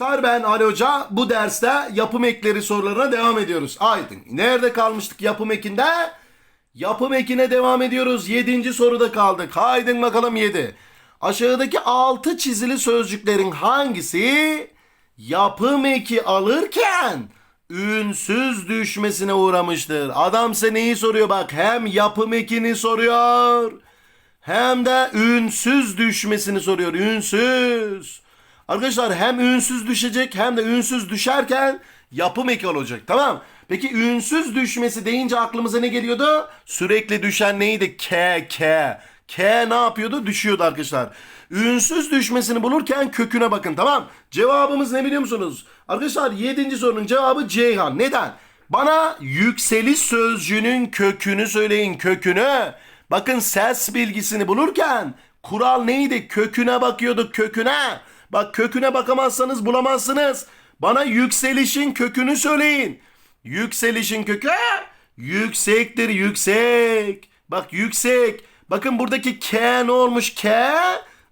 Arkadaşlar ben Ali Hoca. Bu derste yapım ekleri sorularına devam ediyoruz. Aydın. Nerede kalmıştık yapım ekinde? Yapım ekine devam ediyoruz. Yedinci soruda kaldık. Haydin bakalım yedi. Aşağıdaki altı çizili sözcüklerin hangisi yapım eki alırken ünsüz düşmesine uğramıştır? Adam size neyi soruyor bak. Hem yapım ekini soruyor hem de ünsüz düşmesini soruyor. Ünsüz. Arkadaşlar hem ünsüz düşecek hem de ünsüz düşerken yapım eki olacak. Tamam. Peki ünsüz düşmesi deyince aklımıza ne geliyordu? Sürekli düşen neydi? K, K. K ne yapıyordu? Düşüyordu arkadaşlar. Ünsüz düşmesini bulurken köküne bakın tamam. Cevabımız ne biliyor musunuz? Arkadaşlar 7. sorunun cevabı Ceyhan. Neden? Bana yükseliş sözcüğünün kökünü söyleyin kökünü. Bakın ses bilgisini bulurken kural neydi? Köküne bakıyorduk köküne. Bak köküne bakamazsanız bulamazsınız. Bana yükselişin kökünü söyleyin. Yükselişin kökü yüksektir yüksek. Bak yüksek. Bakın buradaki K ne olmuş? K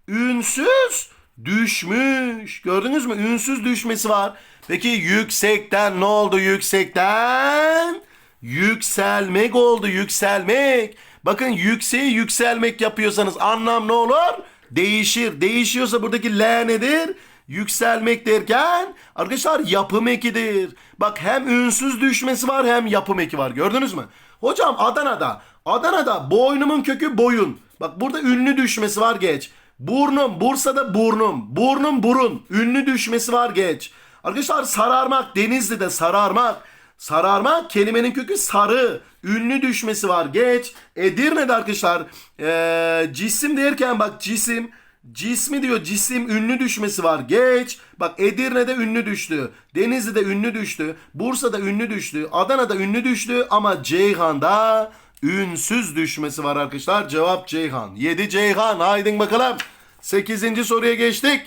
ünsüz düşmüş. Gördünüz mü? Ünsüz düşmesi var. Peki yüksekten ne oldu yüksekten? Yükselmek oldu yükselmek. Bakın yükseği yükselmek yapıyorsanız anlam ne olur? Değişir. Değişiyorsa buradaki L nedir? Yükselmek derken arkadaşlar yapım ekidir. Bak hem ünsüz düşmesi var hem yapım eki var. Gördünüz mü? Hocam Adana'da. Adana'da boynumun kökü boyun. Bak burada ünlü düşmesi var geç. Burnum. Bursa'da burnum. Burnum burun. Ünlü düşmesi var geç. Arkadaşlar sararmak. Denizli'de sararmak. Sararmak kelimenin kökü sarı. Ünlü düşmesi var. Geç. Edirne'de arkadaşlar ee, cisim derken bak cisim. Cismi diyor cisim ünlü düşmesi var. Geç. Bak Edirne'de ünlü düştü. Denizli'de ünlü düştü. Bursa'da ünlü düştü. Adana'da ünlü düştü. Ama Ceyhan'da ünsüz düşmesi var arkadaşlar. Cevap Ceyhan. 7 Ceyhan. Haydin bakalım. 8. soruya geçtik.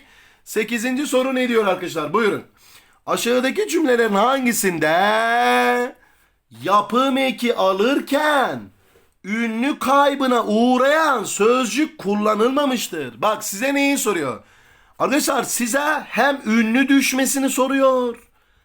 8. soru ne diyor arkadaşlar? Buyurun. Aşağıdaki cümlelerin hangisinde yapım eki alırken ünlü kaybına uğrayan sözcük kullanılmamıştır? Bak size neyi soruyor? Arkadaşlar size hem ünlü düşmesini soruyor.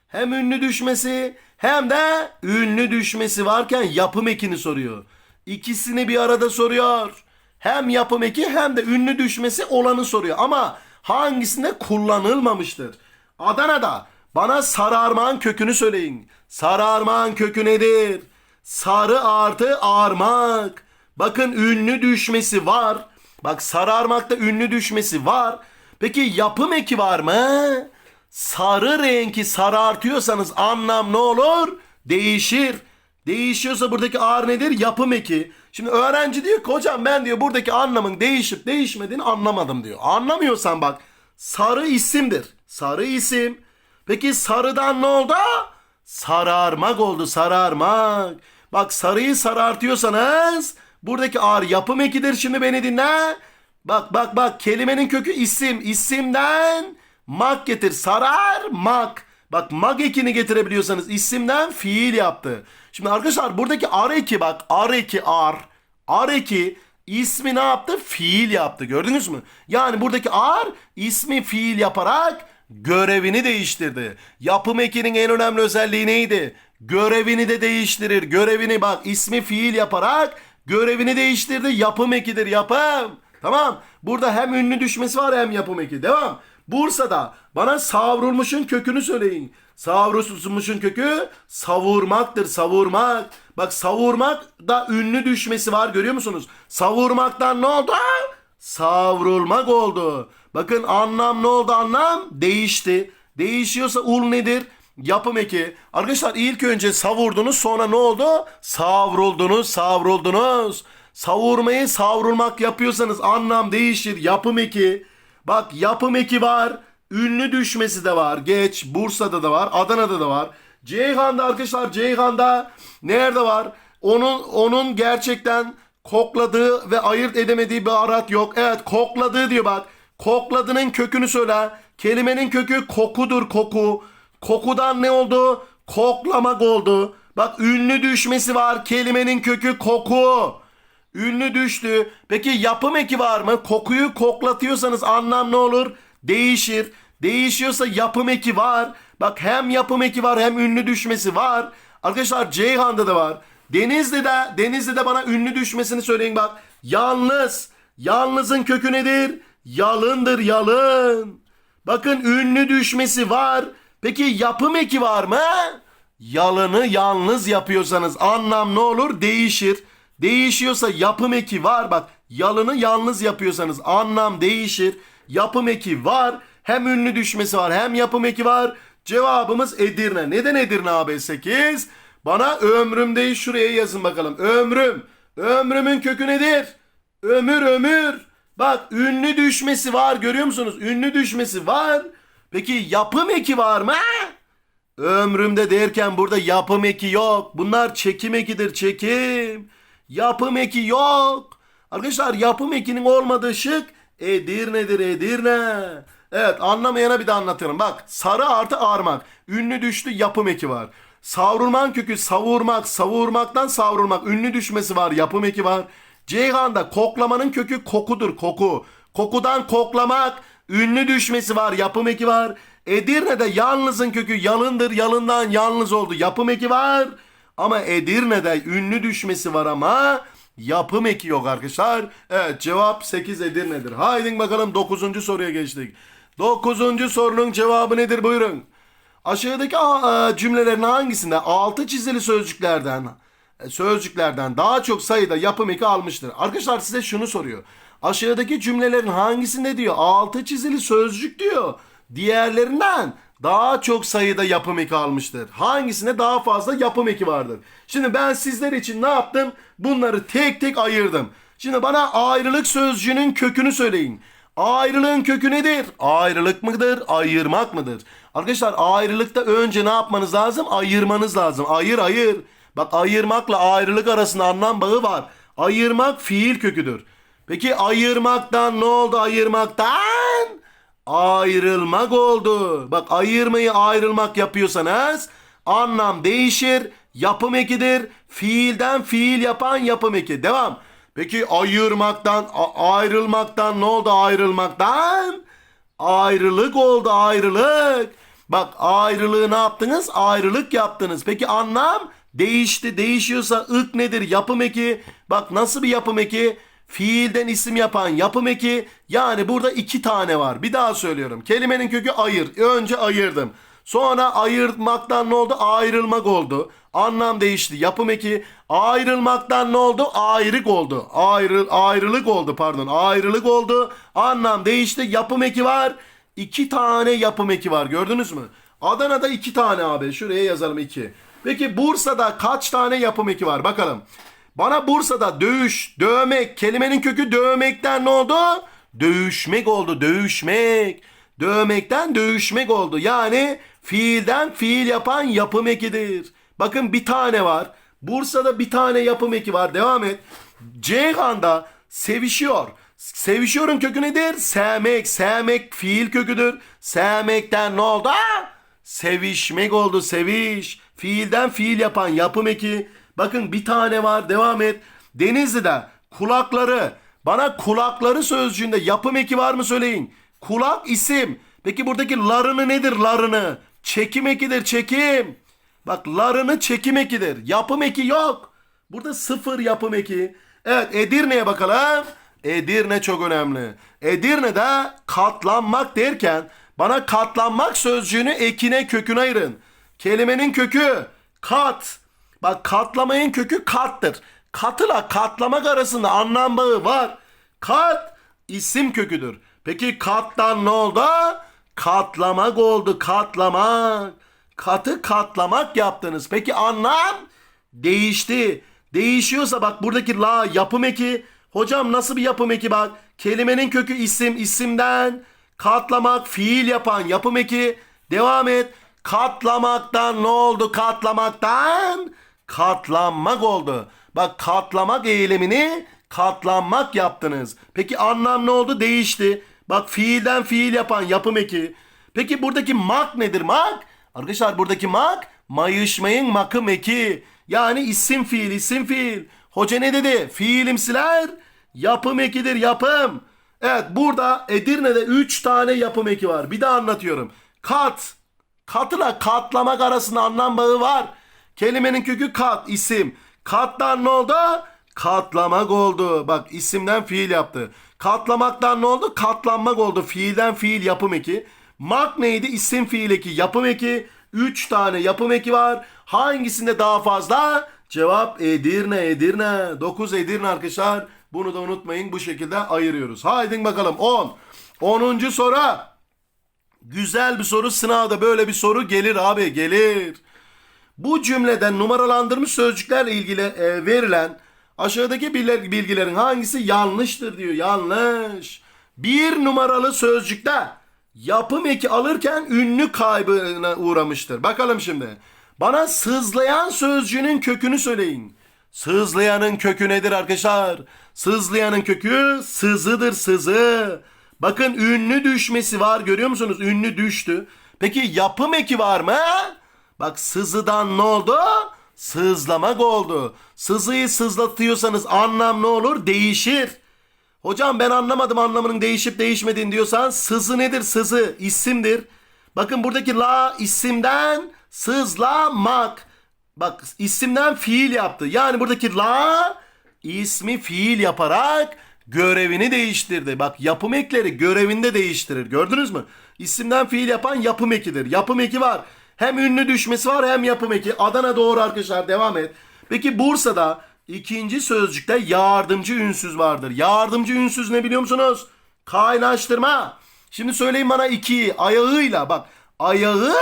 Hem ünlü düşmesi hem de ünlü düşmesi varken yapım ekini soruyor. İkisini bir arada soruyor. Hem yapım eki hem de ünlü düşmesi olanı soruyor. Ama hangisinde kullanılmamıştır? Adana'da bana sararmağın kökünü söyleyin. Sararmağın kökü nedir? Sarı artı armak. Bakın ünlü düşmesi var. Bak sararmakta ünlü düşmesi var. Peki yapım eki var mı? Sarı renki sarartıyorsanız anlam ne olur? Değişir. Değişiyorsa buradaki ağır nedir? Yapım eki. Şimdi öğrenci diyor ki hocam ben diyor buradaki anlamın değişip değişmediğini anlamadım diyor. Anlamıyorsan bak sarı isimdir. Sarı isim. Peki sarıdan ne oldu? Sararmak oldu sararmak. Bak sarıyı sarartıyorsanız buradaki ağır yapım ekidir. Şimdi beni dinle. Bak bak bak kelimenin kökü isim. İsimden mak getir. Sarar mak. Bak mag ekini getirebiliyorsanız isimden fiil yaptı. Şimdi arkadaşlar buradaki ar eki bak ar eki ar. Ar eki ismi ne yaptı? Fiil yaptı. Gördünüz mü? Yani buradaki ar ismi fiil yaparak görevini değiştirdi. Yapım ekinin en önemli özelliği neydi? Görevini de değiştirir. Görevini bak ismi fiil yaparak görevini değiştirdi. Yapım ekidir yapım. Tamam. Burada hem ünlü düşmesi var hem yapım eki. Devam. Bursa'da bana savrulmuşun kökünü söyleyin. Savrulmuşun kökü savurmaktır savurmak. Bak savurmak da ünlü düşmesi var görüyor musunuz? Savurmaktan ne oldu? Savrulmak oldu. Bakın anlam ne oldu anlam? Değişti. Değişiyorsa ul nedir? Yapım eki. Arkadaşlar ilk önce savurdunuz sonra ne oldu? Savruldunuz, savruldunuz. Savurmayı savrulmak yapıyorsanız anlam değişir. Yapım eki. Bak yapım eki var. Ünlü düşmesi de var. Geç. Bursa'da da var. Adana'da da var. Ceyhan'da arkadaşlar Ceyhan'da nerede var? Onun onun gerçekten kokladığı ve ayırt edemediği bir arat yok. Evet kokladığı diyor bak. Kokladığının kökünü söyle. Kelimenin kökü kokudur koku. Kokudan ne oldu? Koklamak oldu. Bak ünlü düşmesi var. Kelimenin kökü koku. Ünlü düştü. Peki yapım eki var mı? Kokuyu koklatıyorsanız anlam ne olur? Değişir. Değişiyorsa yapım eki var. Bak hem yapım eki var hem ünlü düşmesi var. Arkadaşlar Ceyhan'da da var. Denizli'de, Denizli'de bana ünlü düşmesini söyleyin bak. Yalnız. Yalnızın kökü nedir? Yalındır yalın. Bakın ünlü düşmesi var. Peki yapım eki var mı? Yalını yalnız yapıyorsanız anlam ne olur? Değişir. Değişiyorsa yapım eki var. Bak yalını yalnız yapıyorsanız anlam değişir. Yapım eki var. Hem ünlü düşmesi var hem yapım eki var. Cevabımız Edirne. Neden Edirne AB 8? Bana ömrümdeyi şuraya yazın bakalım. Ömrüm. Ömrümün kökü nedir? Ömür ömür. Bak ünlü düşmesi var görüyor musunuz? Ünlü düşmesi var. Peki yapım eki var mı? Ömrümde derken burada yapım eki yok. Bunlar çekim ekidir çekim. Yapım eki yok. Arkadaşlar yapım ekinin olmadığı şık Edirne'dir Edirne. Evet anlamayana bir de anlatıyorum. Bak sarı artı armak. Ünlü düştü yapım eki var. Savrulman kökü savurmak. Savurmaktan savrulmak. Ünlü düşmesi var. Yapım eki var. Ceyhan'da koklamanın kökü kokudur koku. Kokudan koklamak. Ünlü düşmesi var. Yapım eki var. Edirne'de yalnızın kökü yalındır. Yalından yalnız oldu. Yapım eki var. Ama Edirne'de ünlü düşmesi var ama yapım eki yok arkadaşlar. Evet cevap 8 Edirne'dir. Haydi bakalım 9. soruya geçtik. 9. sorunun cevabı nedir buyurun. Aşağıdaki cümlelerin hangisinde altı çizili sözcüklerden sözcüklerden daha çok sayıda yapım eki almıştır? Arkadaşlar size şunu soruyor. Aşağıdaki cümlelerin hangisinde diyor altı çizili sözcük diyor. Diğerlerinden daha çok sayıda yapım eki almıştır. Hangisinde daha fazla yapım eki vardır? Şimdi ben sizler için ne yaptım? Bunları tek tek ayırdım. Şimdi bana ayrılık sözcüğünün kökünü söyleyin. Ayrılığın kökü nedir? Ayrılık mıdır? Ayırmak mıdır? Arkadaşlar ayrılıkta önce ne yapmanız lazım? Ayırmanız lazım. Ayır ayır. Bak ayırmakla ayrılık arasında anlam bağı var. Ayırmak fiil köküdür. Peki ayırmaktan ne oldu ayırmaktan? Ayrılmak oldu. Bak ayırmayı ayrılmak yapıyorsanız anlam değişir. Yapım ekidir. Fiilden fiil yapan yapım eki. Devam. Peki ayırmaktan, ayrılmaktan ne oldu ayrılmaktan? Ayrılık oldu ayrılık. Bak ayrılığı ne yaptınız? Ayrılık yaptınız. Peki anlam değişti. Değişiyorsa ık nedir? Yapım eki. Bak nasıl bir yapım eki? Fiilden isim yapan yapım eki. Yani burada iki tane var. Bir daha söylüyorum. Kelimenin kökü ayır. Önce ayırdım. Sonra ayırmaktan ne oldu? Ayrılmak oldu. Anlam değişti. Yapım eki. Ayrılmaktan ne oldu? Ayrık oldu. Ayrı, ayrılık oldu pardon. Ayrılık oldu. Anlam değişti. Yapım eki var. İki tane yapım eki var. Gördünüz mü? Adana'da iki tane abi. Şuraya yazalım iki. Peki Bursa'da kaç tane yapım eki var? Bakalım. Bana Bursa'da dövüş, dövmek, kelimenin kökü dövmekten ne oldu? Dövüşmek oldu, dövüşmek. Dövmekten dövüşmek oldu. Yani fiilden fiil yapan yapım ekidir. Bakın bir tane var. Bursa'da bir tane yapım eki var. Devam et. Ceyhan'da sevişiyor. Sevişiyorun kökü nedir? Sevmek. Sevmek fiil köküdür. Sevmekten ne oldu? Sevişmek oldu seviş. Fiilden fiil yapan yapım eki. Bakın bir tane var devam et. Denizli'de kulakları. Bana kulakları sözcüğünde yapım eki var mı söyleyin. Kulak isim. Peki buradaki larını nedir larını? Çekim ekidir çekim. Bak larını çekim ekidir. Yapım eki yok. Burada sıfır yapım eki. Evet Edirne'ye bakalım. Edirne çok önemli. Edirne'de katlanmak derken bana katlanmak sözcüğünü ekine köküne ayırın. Kelimenin kökü kat. Bak katlamayın kökü kattır. Katıyla katlamak arasında anlam bağı var. Kat isim köküdür. Peki kattan ne oldu? Katlamak oldu katlamak. Katı katlamak yaptınız. Peki anlam değişti. Değişiyorsa bak buradaki la yapım eki. Hocam nasıl bir yapım eki bak. Kelimenin kökü isim isimden. Katlamak fiil yapan yapım eki. Devam et. Katlamaktan ne oldu katlamaktan? Katlanmak oldu. Bak katlamak eylemini katlanmak yaptınız. Peki anlam ne oldu? Değişti. Bak fiilden fiil yapan yapım eki. Peki buradaki mak nedir mak? Arkadaşlar buradaki mak mayışmayın makım eki. Yani isim fiil isim fiil. Hoca ne dedi? Fiilimsiler yapım ekidir yapım. Evet burada Edirne'de 3 tane yapım eki var. Bir daha anlatıyorum. Kat. Katla katlamak arasında anlam bağı var. Kelimenin kökü kat isim. Kattan ne oldu? Katlamak oldu. Bak isimden fiil yaptı. Katlamaktan ne oldu? Katlanmak oldu. Fiilden fiil yapım eki. Mak neydi? İsim fiil eki yapım eki. 3 tane yapım eki var. Hangisinde daha fazla? Cevap Edirne, Edirne. 9 Edirne arkadaşlar. Bunu da unutmayın. Bu şekilde ayırıyoruz. Haydi bakalım 10. 10. soru. Güzel bir soru. Sınavda böyle bir soru gelir abi gelir. Bu cümleden numaralandırmış sözcüklerle ilgili e, verilen aşağıdaki bilgiler- bilgilerin hangisi yanlıştır diyor. Yanlış. Bir numaralı sözcükte yapım eki alırken ünlü kaybına uğramıştır. Bakalım şimdi. Bana sızlayan sözcüğünün kökünü söyleyin. Sızlayanın kökü nedir arkadaşlar? Sızlayanın kökü sızıdır sızı. Bakın ünlü düşmesi var görüyor musunuz? Ünlü düştü. Peki yapım eki var mı? Bak sızıdan ne oldu? Sızlamak oldu. Sızıyı sızlatıyorsanız anlam ne olur? Değişir. Hocam ben anlamadım anlamının değişip değişmediğini diyorsan sızı nedir? Sızı isimdir. Bakın buradaki la isimden sızlamak. Bak isimden fiil yaptı. Yani buradaki la ismi fiil yaparak görevini değiştirdi. Bak yapım ekleri görevinde değiştirir. Gördünüz mü? İsimden fiil yapan yapım ekidir. Yapım eki var. Hem ünlü düşmesi var hem yapım eki. Adana doğru arkadaşlar devam et. Peki Bursa'da ikinci sözcükte yardımcı ünsüz vardır. Yardımcı ünsüz ne biliyor musunuz? Kaynaştırma. Şimdi söyleyin bana iki ayağıyla bak ayağı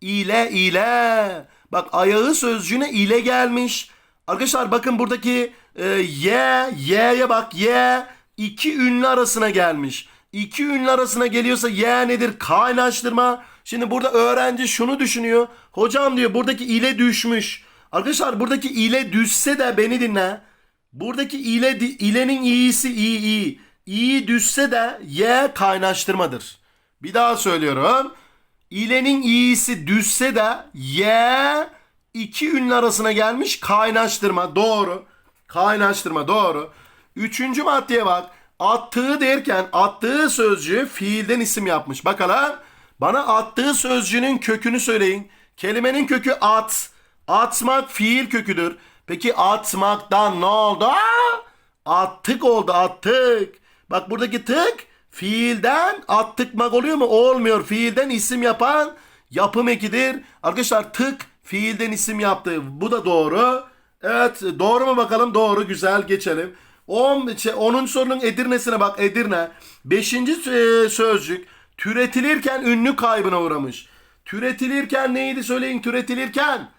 ile ile. Bak ayağı sözcüğüne ile gelmiş. Arkadaşlar bakın buradaki e, ye, ye'ye bak ye iki ünlü arasına gelmiş. İki ünlü arasına geliyorsa ye nedir? Kaynaştırma. Şimdi burada öğrenci şunu düşünüyor. Hocam diyor buradaki ile düşmüş. Arkadaşlar buradaki ile düşse de beni dinle. Buradaki ile ilenin iyisi iyi iyi. İyi düşse de ye kaynaştırmadır. Bir daha söylüyorum. İlenin iyisi düşse de ye iki ünlü arasına gelmiş kaynaştırma doğru. Kaynaştırma doğru. Üçüncü maddeye bak. Attığı derken attığı sözcüğü fiilden isim yapmış. Bakalım bana attığı sözcüğünün kökünü söyleyin. Kelimenin kökü at. Atmak fiil köküdür. Peki atmaktan ne oldu? Attık oldu attık. Bak buradaki tık fiilden attıkmak oluyor mu? Olmuyor. Fiilden isim yapan yapım ekidir. Arkadaşlar tık fiilden isim yaptı. Bu da doğru. Evet doğru mu bakalım? Doğru güzel geçelim. 10. Şey, 10. sorunun Edirne'sine bak Edirne. 5. sözcük türetilirken ünlü kaybına uğramış. Türetilirken neydi söyleyin türetilirken?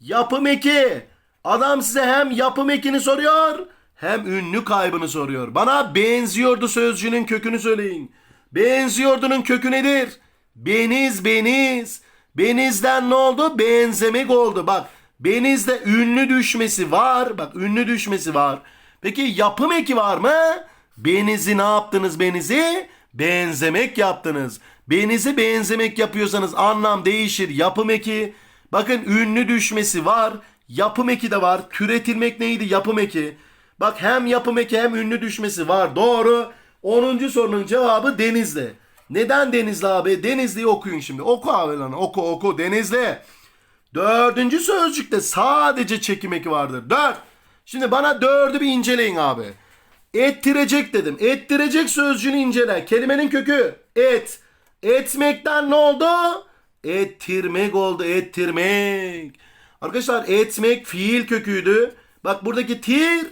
Yapım eki. Adam size hem yapım ekini soruyor hem ünlü kaybını soruyor. Bana benziyordu sözcüğünün kökünü söyleyin. Benziyordunun kökü nedir? Beniz beniz. Benizden ne oldu? Benzemek oldu. Bak benizde ünlü düşmesi var. Bak ünlü düşmesi var. Peki yapım eki var mı? Benizi ne yaptınız benizi? Benzemek yaptınız. Benizi benzemek yapıyorsanız anlam değişir. Yapım eki. Bakın ünlü düşmesi var. Yapım eki de var. Türetilmek neydi? Yapım eki. Bak hem yapım eki hem ünlü düşmesi var. Doğru. 10. sorunun cevabı Denizli. Neden Denizli abi? Denizli'yi okuyun şimdi. Oku abi lan. Oku oku. Denizli. Dördüncü sözcükte sadece çekim eki vardır. Dört. Şimdi bana dördü bir inceleyin abi. Ettirecek dedim. Ettirecek sözcüğünü incele. Kelimenin kökü et. Etmekten ne oldu? Ettirmek oldu. Ettirmek. Arkadaşlar etmek fiil köküydü. Bak buradaki tir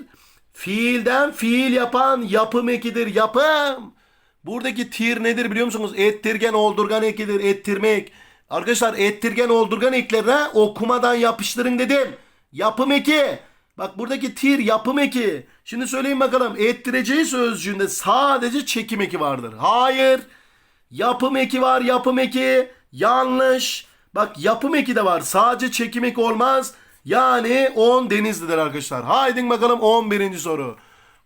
fiilden fiil yapan yapım ekidir. Yapım. Buradaki tir nedir biliyor musunuz? Ettirgen oldurgan ekidir. Ettirmek. Arkadaşlar ettirgen oldurgan eklerine okumadan yapıştırın dedim. Yapım eki. Bak buradaki tir yapım eki. Şimdi söyleyin bakalım ettireceği sözcüğünde sadece çekim eki vardır. Hayır. Yapım eki var yapım eki. Yanlış. Bak yapım eki de var. Sadece çekim eki olmaz. Yani 10 Denizli'dir arkadaşlar. Haydi bakalım 11. soru.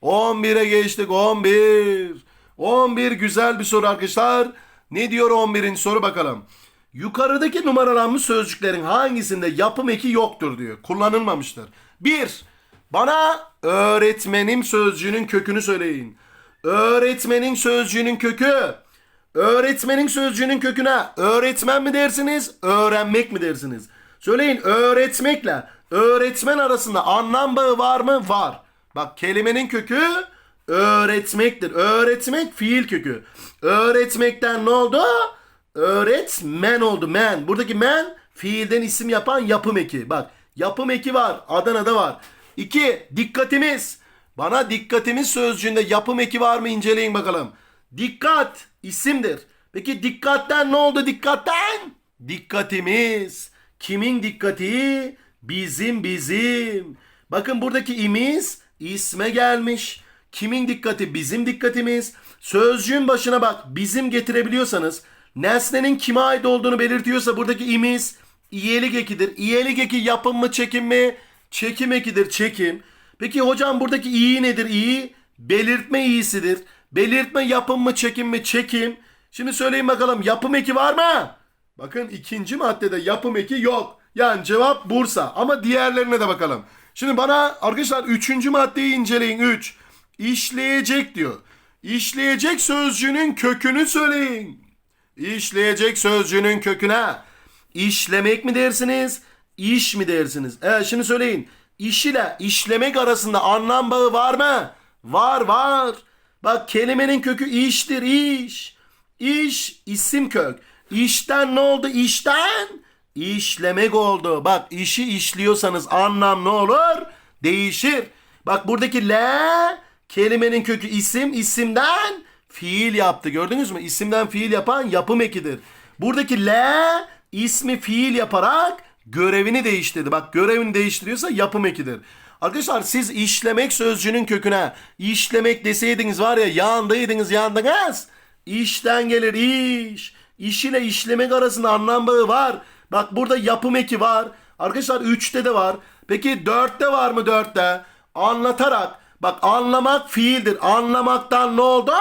11'e geçtik 11. 11 güzel bir soru arkadaşlar. Ne diyor 11. soru bakalım. Yukarıdaki numaralanmış sözcüklerin hangisinde yapım eki yoktur diyor. Kullanılmamıştır. 1. Bana öğretmenim sözcüğünün kökünü söyleyin. Öğretmenin sözcüğünün kökü. Öğretmenin sözcüğünün köküne öğretmen mi dersiniz, öğrenmek mi dersiniz? Söyleyin öğretmekle öğretmen arasında anlam bağı var mı? Var. Bak kelimenin kökü öğretmektir. Öğretmek fiil kökü. Öğretmekten ne oldu? Öğretmen oldu. Men. Buradaki men fiilden isim yapan yapım eki. Bak yapım eki var. Adana'da var. İki dikkatimiz. Bana dikkatimiz sözcüğünde yapım eki var mı inceleyin bakalım. Dikkat isimdir. Peki dikkatten ne oldu dikkatten? Dikkatimiz. Kimin dikkati? Bizim bizim. Bakın buradaki imiz isme gelmiş. Kimin dikkati? Bizim dikkatimiz. Sözcüğün başına bak bizim getirebiliyorsanız nesnenin kime ait olduğunu belirtiyorsa buradaki imiz iyelik ekidir. İyelik eki yapım mı çekim mi? Çekim ekidir çekim. Peki hocam buradaki iyi nedir? İyi belirtme iyisidir. Belirtme yapım mı çekim mi? Çekim. Şimdi söyleyin bakalım yapım eki var mı? Bakın ikinci maddede yapım eki yok. Yani cevap Bursa. Ama diğerlerine de bakalım. Şimdi bana arkadaşlar üçüncü maddeyi inceleyin. Üç. İşleyecek diyor. İşleyecek sözcüğünün kökünü söyleyin. İşleyecek sözcüğünün köküne. İşlemek mi dersiniz? İş mi dersiniz? Evet şimdi söyleyin. İş ile işlemek arasında anlam bağı var mı? Var var. Bak kelimenin kökü iştir iş. İş isim kök. İşten ne oldu? İşten işlemek oldu. Bak işi işliyorsanız anlam ne olur? Değişir. Bak buradaki le kelimenin kökü isim isimden fiil yaptı. Gördünüz mü? İsimden fiil yapan yapım ekidir. Buradaki le ismi fiil yaparak görevini değiştirdi. Bak görevini değiştiriyorsa yapım ekidir. Arkadaşlar siz işlemek sözcüğünün köküne işlemek deseydiniz var ya yandaydınız yandınız. İşten gelir iş. İş ile işlemek arasında anlam bağı var. Bak burada yapım eki var. Arkadaşlar 3'te de var. Peki 4'te var mı 4'te? Anlatarak. Bak anlamak fiildir. Anlamaktan ne oldu?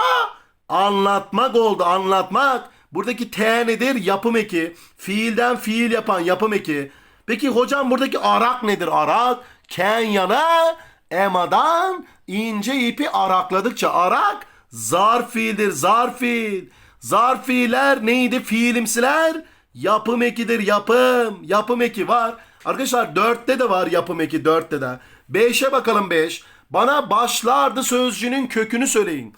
Anlatmak oldu. Anlatmak. Buradaki T nedir? Yapım eki. Fiilden fiil yapan yapım eki. Peki hocam buradaki arak nedir? Arak. Kenyana emadan ince ipi arakladıkça arak zarf fiildir. Zarf fiil. Zarf fiiller neydi? Fiilimsiler yapım ekidir. Yapım. Yapım eki var. Arkadaşlar dörtte de var yapım eki dörtte de. Beşe bakalım beş. Bana başlardı sözcüğünün kökünü söyleyin.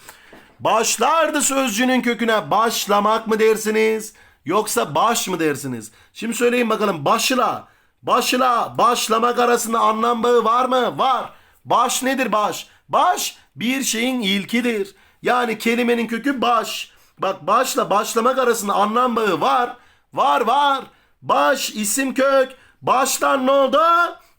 Başlardı sözcüğünün köküne başlamak mı dersiniz? Yoksa baş mı dersiniz? Şimdi söyleyin bakalım başla. Başla, başlamak arasında anlam bağı var mı? Var. Baş nedir baş? Baş bir şeyin ilkidir. Yani kelimenin kökü baş. Bak başla başlamak arasında anlam bağı var. Var var. Baş isim kök. Baştan ne oldu?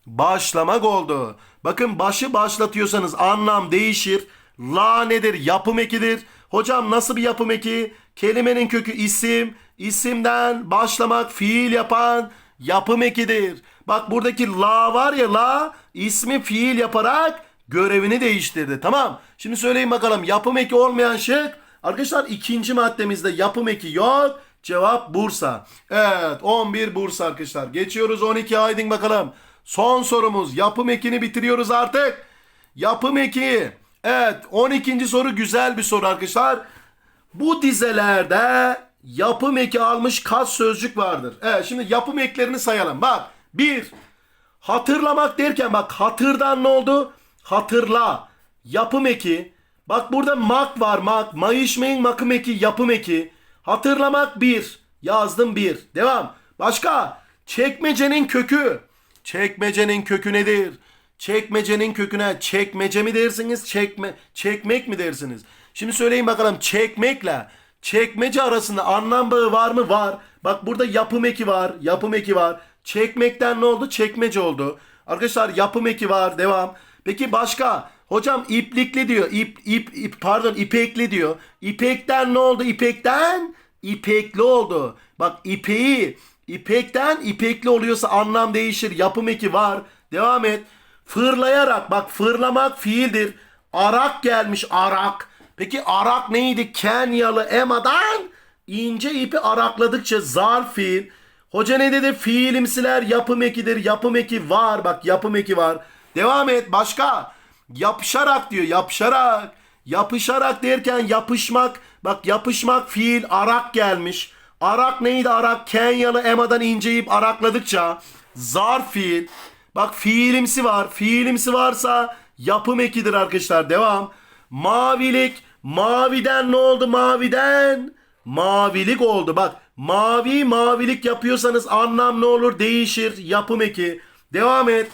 Başlamak oldu. Bakın başı başlatıyorsanız anlam değişir. La nedir? Yapım ekidir. Hocam nasıl bir yapım eki? Kelimenin kökü isim. İsimden başlamak fiil yapan yapım ekidir. Bak buradaki la var ya la ismi fiil yaparak görevini değiştirdi. Tamam. Şimdi söyleyin bakalım yapım eki olmayan şık. Arkadaşlar ikinci maddemizde yapım eki yok. Cevap Bursa. Evet 11 Bursa arkadaşlar. Geçiyoruz 12 aydın bakalım. Son sorumuz yapım ekini bitiriyoruz artık. Yapım eki. Evet 12. soru güzel bir soru arkadaşlar. Bu dizelerde yapım eki almış kaç sözcük vardır? Evet şimdi yapım eklerini sayalım. Bak bir hatırlamak derken bak hatırdan ne oldu? Hatırla. Yapım eki. Bak burada mak var mak. Mayışmayın makım eki yapım eki. Hatırlamak bir. Yazdım bir. Devam. Başka. Çekmecenin kökü. Çekmecenin kökü nedir? Çekmecenin köküne çekmece mi dersiniz? Çekme, çekmek mi dersiniz? Şimdi söyleyin bakalım çekmekle çekmece arasında anlam bağı var mı? Var. Bak burada yapım eki var. Yapım eki var. Çekmekten ne oldu? Çekmece oldu. Arkadaşlar yapım eki var. Devam. Peki başka? Hocam iplikli diyor. İp, ip, ip pardon ipekli diyor. İpekten ne oldu? İpekten ipekli oldu. Bak ipeği ipekten ipekli oluyorsa anlam değişir. Yapım eki var. Devam et. Fırlayarak bak fırlamak fiildir. Arak gelmiş arak. Peki arak neydi? Kenyalı emadan ince ipi arakladıkça zarf fiil. Hoca ne dedi? Fiilimsiler yapım ekidir. Yapım eki var. Bak yapım eki var. Devam et. Başka. Yapışarak diyor. Yapışarak. Yapışarak derken yapışmak. Bak yapışmak fiil arak gelmiş. Arak neydi arak? Kenyalı emadan inceyip arakladıkça zarf fiil. Bak fiilimsi var. Fiilimsi varsa yapım ekidir arkadaşlar. Devam. Mavilik. Maviden ne oldu maviden? Mavilik oldu. Bak mavi mavilik yapıyorsanız anlam ne olur? Değişir. Yapım eki. Devam et.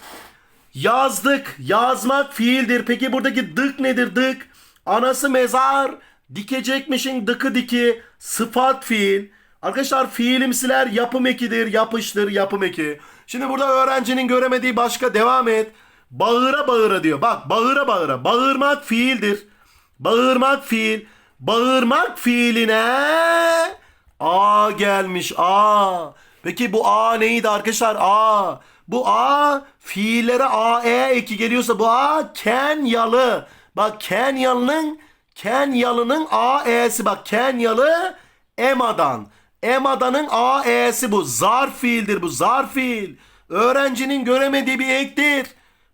Yazdık. Yazmak fiildir. Peki buradaki dık nedir dık? Anası mezar. Dikecekmişin dıkı diki. Sıfat fiil. Arkadaşlar fiilimsiler yapım ekidir. Yapıştır yapım eki. Şimdi burada öğrencinin göremediği başka devam et. Bağıra bağıra diyor. Bak bağıra bağıra. Bağırmak fiildir. Bağırmak fiil. Bağırmak fiiline A gelmiş A. Peki bu A neydi arkadaşlar? A. Bu A fiillere A E eki geliyorsa bu A Kenyalı. Bak Kenyalı'nın Kenyalı'nın A E'si bak Kenyalı Ema'dan. Ema'danın A E'si bu. Zarf fiildir bu. Zarf fiil. Öğrencinin göremediği bir ektir.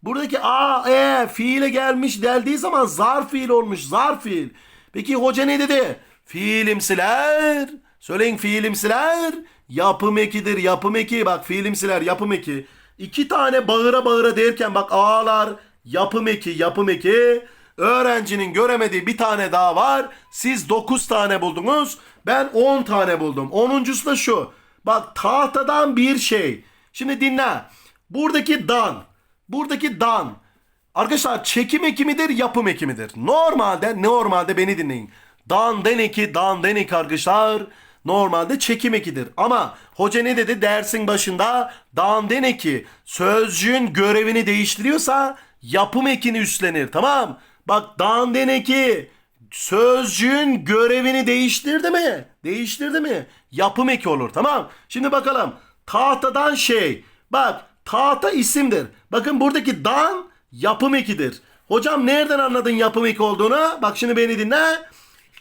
Buradaki A, E fiile gelmiş deldiği zaman zarf fiil olmuş. Zarf fiil. Peki hoca ne dedi? Fiilimsiler. Söyleyin fiilimsiler. Yapım ekidir. Yapım eki. Bak fiilimsiler yapım eki. İki tane bağıra bağıra derken bak A'lar yapım eki yapım eki. Öğrencinin göremediği bir tane daha var. Siz 9 tane buldunuz. Ben 10 tane buldum. Onuncusu da şu. Bak tahtadan bir şey. Şimdi dinle. Buradaki dan. Buradaki dan. Arkadaşlar çekim ekimidir, yapım ekimidir. Normalde, normalde beni dinleyin. Dan deneki, dan deneki arkadaşlar. Normalde çekim ekidir. Ama hoca ne dedi dersin başında? Dan deneki sözcüğün görevini değiştiriyorsa yapım ekini üstlenir. Tamam. Bak dan deneki sözcüğün görevini değiştirdi mi? Değiştirdi mi? Yapım eki olur. Tamam. Şimdi bakalım. Tahtadan şey. Bak tahta isimdir. Bakın buradaki dan yapım ekidir. Hocam nereden anladın yapım eki olduğunu? Bak şimdi beni dinle.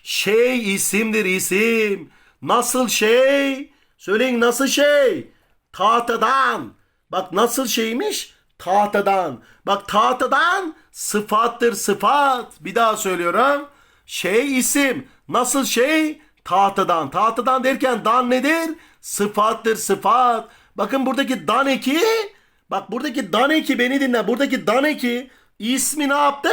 Şey isimdir isim. Nasıl şey? Söyleyin nasıl şey? Tahtadan. Bak nasıl şeymiş? Tahtadan. Bak tahtadan sıfattır sıfat. Bir daha söylüyorum. Şey isim. Nasıl şey? Tahtadan. Tahtadan derken dan nedir? Sıfattır sıfat. Bakın buradaki dan eki. Bak buradaki dan eki beni dinle. Buradaki dan eki ismi ne yaptı?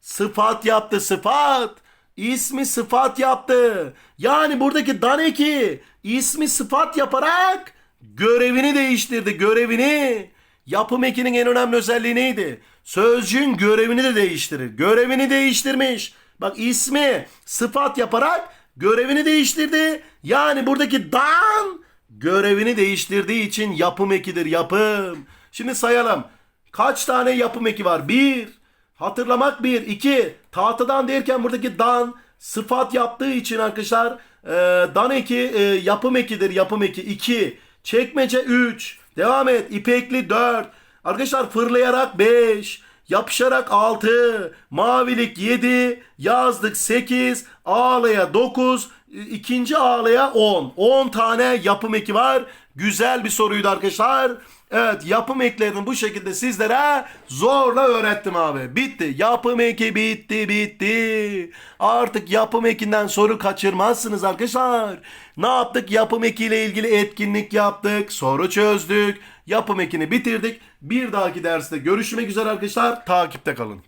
Sıfat yaptı sıfat. İsmi sıfat yaptı. Yani buradaki dan eki ismi sıfat yaparak görevini değiştirdi. Görevini. Yapım ekinin en önemli özelliği neydi? Sözcüğün görevini de değiştirir. Görevini değiştirmiş. Bak ismi sıfat yaparak görevini değiştirdi. Yani buradaki dan görevini değiştirdiği için yapım ekidir yapım. Şimdi sayalım. Kaç tane yapım eki var? Bir. Hatırlamak bir. iki. Tahtadan derken buradaki dan sıfat yaptığı için arkadaşlar e, dan eki e, yapım ekidir yapım eki. iki. Çekmece 3. Devam et. İpekli 4. Arkadaşlar fırlayarak 5. Yapışarak 6. Mavilik 7. Yazdık 8. Ağlaya 9. ikinci ağlaya 10. 10 tane yapım eki var. Güzel bir soruydu arkadaşlar. Evet yapım eklerini bu şekilde sizlere zorla öğrettim abi. Bitti. Yapım eki bitti bitti. Artık yapım ekinden soru kaçırmazsınız arkadaşlar. Ne yaptık? Yapım ekiyle ilgili etkinlik yaptık. Soru çözdük. Yapım ekini bitirdik. Bir dahaki derste görüşmek üzere arkadaşlar. Takipte kalın.